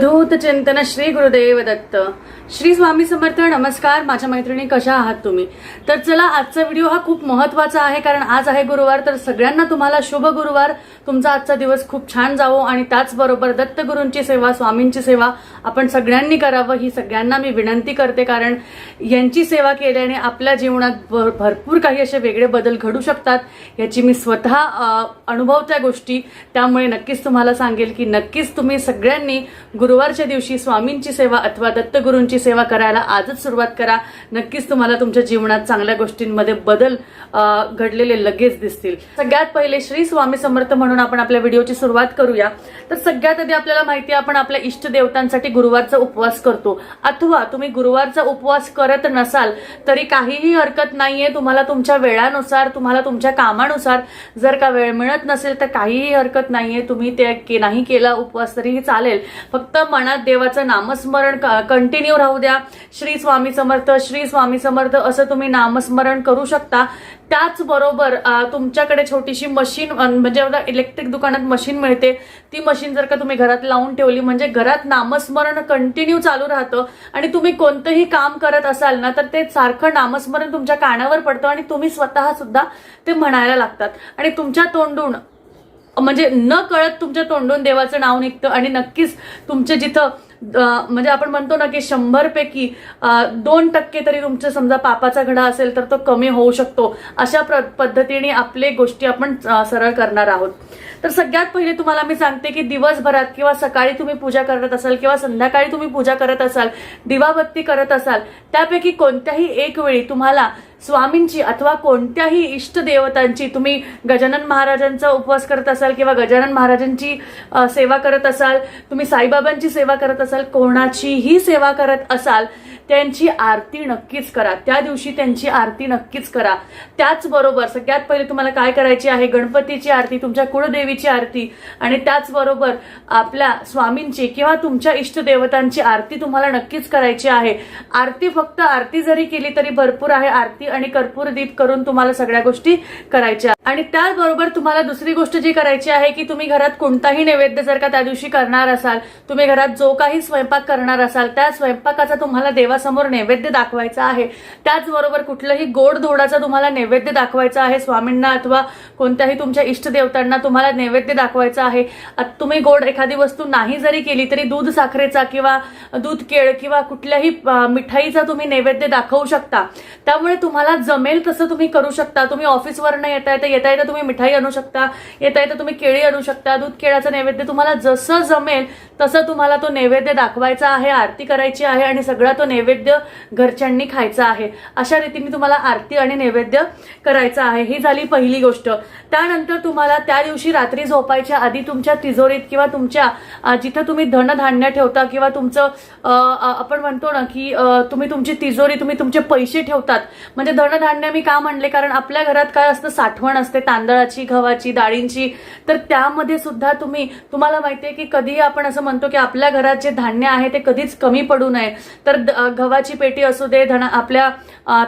धूत चिंतन श्री गुरुदेव दत्त. श्री स्वामी समर्थ नमस्कार. माझ्या मैत्रिणी कशा आहात तुम्ही? तर चला आजचा व्हिडिओ हा खूप महत्त्वाचा आहे कारण आज आहे गुरुवार. तर सगळ्यांना तुम्हाला शुभ गुरुवार. तुमचा आजचा दिवस खूप छान जावो आणि त्याचबरोबर दत्तगुरूंची सेवा स्वामींची सेवा आपण सगळ्यांनी करावं ही सगळ्यांना मी विनंती करते कारण यांची सेवा केल्याने आपल्या जीवनात भर- भरपूर काही असे वेगळे बदल घडू शकतात याची मी स्वतः अनुभवत्या गोष्टी. त्यामुळे नक्कीच तुम्हाला सांगेल की नक्कीच तुम्ही सगळ्यांनी गुरु गुरुवारच्या दिवशी स्वामींची सेवा अथवा दत्तगुरूंची सेवा करायला आजच सुरुवात करा. नक्कीच तुम्हाला तुमच्या जीवनात चांगल्या गोष्टींमध्ये बदल घडलेले लगेच दिसतील. सगळ्यात पहिले श्री स्वामी समर्थ म्हणून आपण आपल्या व्हिडिओची सुरुवात करूया. तर सगळ्यात आधी आपल्याला माहिती आहे आपण आपल्या इष्ट देवतांसाठी गुरुवारचा उपवास करतो. अथवा तुम्ही गुरुवारचा उपवास करत नसाल तरी काहीही हरकत नाहीये. तुम्हाला तुमच्या वेळानुसार तुम्हाला तुमच्या कामानुसार जर का वेळ मिळत नसेल तर काहीही हरकत नाहीये. तुम्ही ते के- नाही केला उपवास तरीही चालेल. फक्त मनात देवाचं नामस्मरण कंटिन्यू राहू द्या. श्री स्वामी समर्थ श्री स्वामी समर्थ असं तुम्ही नामस्मरण करू शकता. त्याचबरोबर तुमच्याकडे छोटीशी मशीन म्हणजे आता इलेक्ट्रिक दुकानात मशीन मिळते. ती मशीन जर का तुम्ही घरात लावून ठेवली म्हणजे घरात नामस्मरण कंटिन्यू चालू राहतं. आणि तुम्ही कोणतंही काम करत असाल ना तर ते सारखं नामस्मरण तुमच्या कानावर पडतं आणि तुम्ही स्वतः सुद्धा ते म्हणायला लागतात. आणि तुमच्या तोंडून म्हणजे न कळत तुमच्या तोंडून देवाचं नाव निघतं आणि नक्कीच तुमचे जिथं म्हणजे आपण म्हणतो ना की शंभर पैकी दोन टक्के तरी तुमचं समजा पापाचा घडा असेल तर तो कमी होऊ शकतो. अशा प्र- पद्धतीने आपले गोष्टी आपण सरळ करणार आहोत. तर सगळ्यात पहिले तुम्हाला मी सांगते की दिवसभरात किंवा सकाळी तुम्ही पूजा करत असाल किंवा संध्याकाळी तुम्ही पूजा करत असाल दिवाबत्ती करत असाल त्यापैकी कोणत्याही एक वेळी तुम्हाला स्वामींची अथवा कोणत्याही इष्ट देवतांची तुम्ही गजानन महाराजांचा उपवास करत असाल किंवा गजानन महाराजांची सेवा करत असाल तुम्ही साईबाबांची सेवा करत असाल कोणाचीही सेवा करत असाल त्यांची आरती नक्कीच करा. त्या दिवशी त्यांची आरती नक्कीच करा. त्याचबरोबर सगळ्यात पहिले तुम्हाला काय करायची आहे? गणपतीची आरती तुमच्या कुळदेवीची आरती आणि त्याचबरोबर आपल्या स्वामींची किंवा तुमच्या इष्ट देवतांची आरती तुम्हाला नक्कीच करायची आहे. आरती फक्त आरती जरी केली तरी भरपूर आहे. आरती आणि कर्पूर दीप करून तुम्हाला सगळ्या गोष्टी करायच्या. आणि त्याचबरोबर तुम्हाला दुसरी गोष्ट जी करायची आहे की तुम्ही घरात कोणताही नैवेद्य जर का त्या दिवशी करणार असाल तुम्ही घरात जो काही स्वयंपाक करणार असाल त्या स्वयंपाकाचा तुम्हाला देवासमोर नैवेद्य दाखवायचा आहे. त्याचबरोबर कुठलंही गोड धोडाचा तुम्हाला नैवेद्य दाखवायचा आहे. स्वामींना अथवा कोणत्याही तुमच्या इष्टदेवतांना तुम्हाला नैवेद्य दाखवायचा आहे. तुम्ही गोड एखादी वस्तू नाही जरी केली तरी दूध साखरेचा किंवा दूध केळ किंवा कुठल्याही मिठाईचा तुम्ही नैवेद्य दाखवू शकता. त्यामुळे तुम्हाला जमेल तसं तुम्ही करू शकता. तुम्ही ऑफिसवरनं येता येता येता येता तुम्ही मिठाई आणू शकता येता येता तुम्ही केळी आणू शकता. दूध केळाचं नैवेद्य तुम्हाला जसं जमेल तसं तुम्हाला तो नैवेद्य दाखवायचा आहे आरती करायची आहे आणि सगळा तो नैवेद्य घरच्यांनी खायचा आहे. अशा रीतीने तुम्हाला आरती आणि नैवेद्य करायचं आहे. ही झाली पहिली गोष्ट. त्यानंतर तुम्हाला त्या दिवशी रात्री झोपायच्या आधी तुमच्या तिजोरीत किंवा तुमच्या जिथं तुम्ही धनधान्य ठेवता किंवा तुमचं आपण म्हणतो ना की तुम्ही तुमची तिजोरी तुम्ही तुमचे पैसे ठेवतात. म्हणजे धनधान्य मी का म्हणले? कारण आपल्या घरात काय असतं? साठवण असते तांदळाची गव्हाची डाळींची. तर त्यामध्ये सुद्धा तुम्ही तुम्हाला माहितीये की कधीही आपण असं म्हणतो की आपल्या घरात जे धान्य आहे ते कधीच कमी पडू नये. तर द- गव्हाची पेटी असू दे धना आपल्या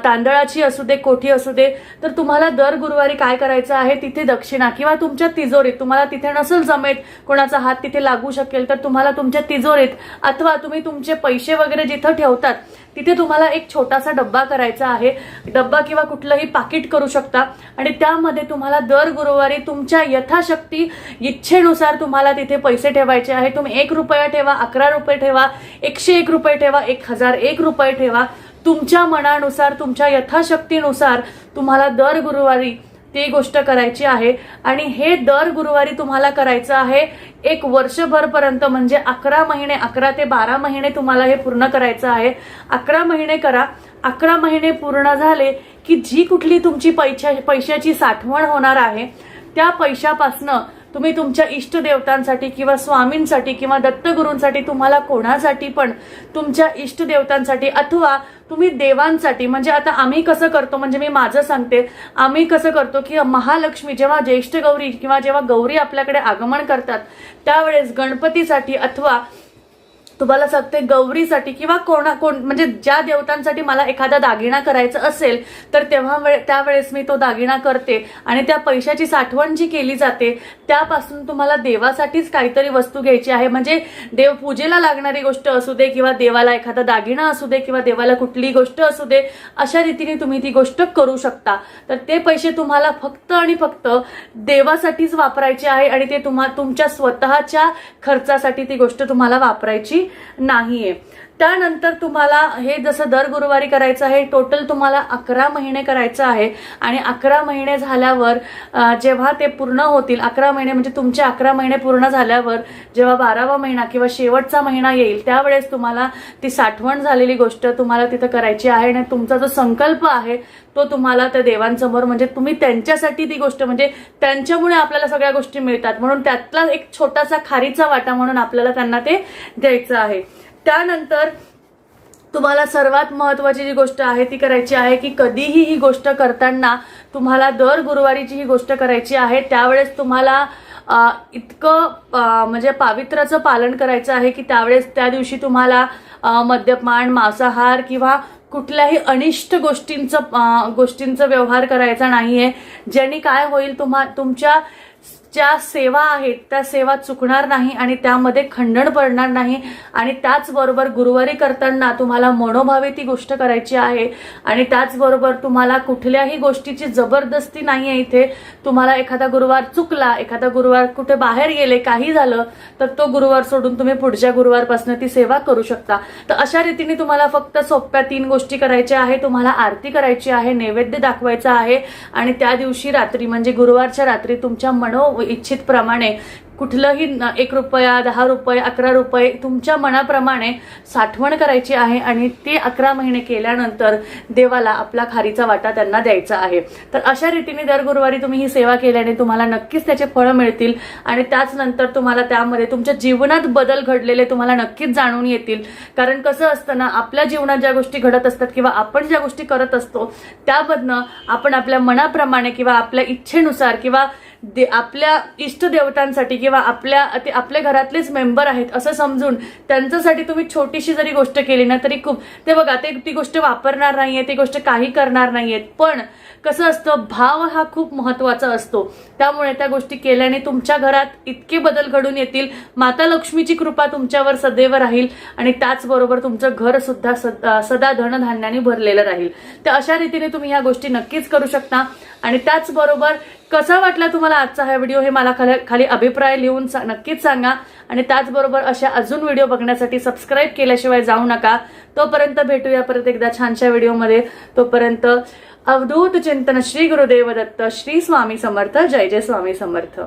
तांदळाची असू दे कोठी असू दे तर तुम्हाला दर गुरुवारी काय करायचं आहे तिथे दक्षिणा किंवा तुमच्या तिजोरीत तुम्हाला तिथे नसेल जमेत कोणाचा हात तिथे लागू शकेल तर तुम्हाला तुमच्या तिजोरीत अथवा तुम्ही तुमचे पैसे वगैरे जिथं ठेवतात तिथे तुम्हाला एक छोटासा डब्बा करायचा आहे. डब्बा किंवा कुठलंही पाकिट करू शकता. आणि त्यामध्ये तुम्हाला दर गुरुवारी तुमच्या यथाशक्ती इच्छेनुसार तुम्हाला तिथे पैसे ठेवायचे आहे. तुम्ही एक रुपया ठेवा अकरा रुपये ठेवा एकशे एक रुपये ठेवा एक हजार एक रुपये ठेवा. तुमच्या मनानुसार तुमच्या यथाशक्तीनुसार तुम्हाला दर गुरुवारी ती गोष्ट करायची आहे. आणि हे दर गुरुवारी तुम्हाला करायचं आहे. एक वर्षभरपर्यंत म्हणजे अकरा महिने अकरा ते बारा महिने तुम्हाला हे पूर्ण करायचं आहे. अकरा महिने करा. अकरा महिने पूर्ण झाले की जी कुठली तुमची पैशा पैशाची साठवण होणार आहे त्या पैशापासनं तुम्ही तुमच्या इष्ट देवतांसाठी किंवा स्वामींसाठी किंवा दत्तगुरूंसाठी तुम्हाला कोणासाठी पण तुमच्या इष्ट देवतांसाठी अथवा तुम्ही देवांसाठी म्हणजे आता आम्ही कसं करतो म्हणजे मी माझं सांगते आम्ही कसं करतो की महालक्ष्मी जेव्हा ज्येष्ठ गौरी किंवा जेव्हा गौरी आपल्याकडे आगमन करतात त्यावेळेस गणपतीसाठी अथवा तुम्हाला सांगते गौरीसाठी किंवा कोणा कोण म्हणजे ज्या देवतांसाठी मला एखादा दागिना करायचा असेल तर तेव्हा वे त्यावेळेस मी तो दागिना करते आणि त्या पैशाची साठवण जी केली जाते त्यापासून तुम्हाला देवासाठीच काहीतरी वस्तू घ्यायची आहे. म्हणजे देव पूजेला लागणारी गोष्ट असू दे किंवा देवाला एखादा दागिना असू दे किंवा देवाला कुठली गोष्ट असू दे अशा रीतीने तुम्ही ती गोष्ट करू शकता. तर ते पैसे तुम्हाला फक्त आणि फक्त देवासाठीच वापरायचे आहे आणि ते तुम्हा तुमच्या स्वतःच्या खर्चासाठी ती गोष्ट तुम्हाला वापरायची नाहीये. त्यानंतर तुम्हाला हे जसं दर गुरुवारी करायचं आहे टोटल तुम्हाला अकरा महिने करायचं आहे. आणि अकरा महिने झाल्यावर जेव्हा ते पूर्ण होतील अकरा महिने म्हणजे तुमचे अकरा महिने पूर्ण झाल्यावर जेव्हा बारावा महिना किंवा शेवटचा महिना येईल त्यावेळेस तुम्हाला ती साठवण झालेली गोष्ट तुम्हाला तिथं करायची आहे. आणि तुमचा जो संकल्प आहे तो तुम्हाला त्या देवांसमोर म्हणजे तुम्ही त्यांच्यासाठी ती गोष्ट म्हणजे त्यांच्यामुळे आपल्याला सगळ्या गोष्टी मिळतात. म्हणून त्यातला एक छोटासा खारीचा वाटा म्हणून आपल्याला त्यांना ते द्यायचं आहे. त्यानंतर तुम्हाला सर्वात महत्त्वाची जी गोष्ट आहे ती करायची आहे की कधीही ही गोष्ट करताना तुम्हाला दर गुरुवारीची ही गोष्ट करायची आहे त्यावेळेस तुम्हाला इतकं म्हणजे पावित्र्याचं पालन करायचं आहे की त्यावेळेस त्या दिवशी तुम्हाला मद्यपान मांसाहार किंवा कुठल्याही अनिष्ट गोष्टींचं गोष्टींचा व्यवहार करायचा नाही आहे ज्यांनी काय होईल तुम्हा तुमच्या ज्या सेवा आहेत त्या सेवा चुकणार नाही आणि त्यामध्ये खंडण पडणार नाही आणि त्याचबरोबर गुरुवारी करताना तुम्हाला मनोभावे ती गोष्ट करायची आहे आणि त्याचबरोबर तुम्हाला कुठल्याही गोष्टीची जबरदस्ती नाही आहे इथे. तुम्हाला एखादा गुरुवार चुकला एखादा गुरुवार कुठे बाहेर गेले काही झालं तर तो गुरुवार सोडून तुम्ही पुढच्या गुरुवारपासून ती सेवा करू शकता. तर अशा रीतीने तुम्हाला फक्त सोप्या तीन गोष्टी करायच्या आहे. तुम्हाला आरती करायची आहे नैवेद्य दाखवायचा आहे आणि त्या दिवशी रात्री म्हणजे गुरुवारच्या रात्री तुमच्या मनो इच्छित प्रमाणे कुठलंही एक रुपया दहा रुपये अकरा रुपये तुमच्या मनाप्रमाणे साठवण करायची आहे आणि ते अकरा महिने केल्यानंतर देवाला आपला खारीचा वाटा त्यांना द्यायचा आहे. तर अशा रीतीने दर गुरुवारी तुम्ही ही सेवा केल्याने तुम्हाला नक्कीच त्याचे फळं मिळतील आणि त्याच नंतर तुम्हाला त्यामध्ये तुमच्या जीवनात बदल घडलेले तुम्हाला नक्कीच जाणून येतील. कारण कसं असतं ना आपल्या जीवनात ज्या गोष्टी घडत असतात किंवा आपण ज्या गोष्टी करत असतो त्यामधनं आपण आपल्या मनाप्रमाणे किंवा आपल्या इच्छेनुसार किंवा दे आपल्या इष्टदेवतांसाठी किंवा आपल्या ते आपल्या घरातलेच मेंबर आहेत असं समजून त्यांच्यासाठी तुम्ही छोटीशी जरी गोष्ट केली ना तरी खूप ते बघा ते ती गोष्ट वापरणार नाही आहे ती गोष्ट काही करणार नाही आहेत पण कसं असतं भाव हा खूप महत्त्वाचा असतो. त्यामुळे त्या गोष्टी केल्याने तुमच्या घरात इतके बदल घडून येतील. माता लक्ष्मीची कृपा तुमच्यावर सदैव राहील आणि त्याचबरोबर तुमचं घर सुद्धा सद- सदा धनधान्याने भरलेलं राहील. तर अशा रीतीने तुम्ही ह्या गोष्टी नक्कीच करू शकता. आणि त्याचबरोबर कसा वाटला तुम्हाला आजचा हा व्हिडिओ हे मला खाली खाली अभिप्राय लिहून सा- नक्कीच सांगा. आणि त्याचबरोबर अशा अजून व्हिडिओ बघण्यासाठी सबस्क्राईब केल्याशिवाय जाऊ नका. तोपर्यंत भेटूया परत एकदा छानशा व्हिडिओमध्ये. तोपर्यंत अवधूत चिंतन श्री गुरुदेव दत्त श्री स्वामी समर्थ जय जय स्वामी समर्थ.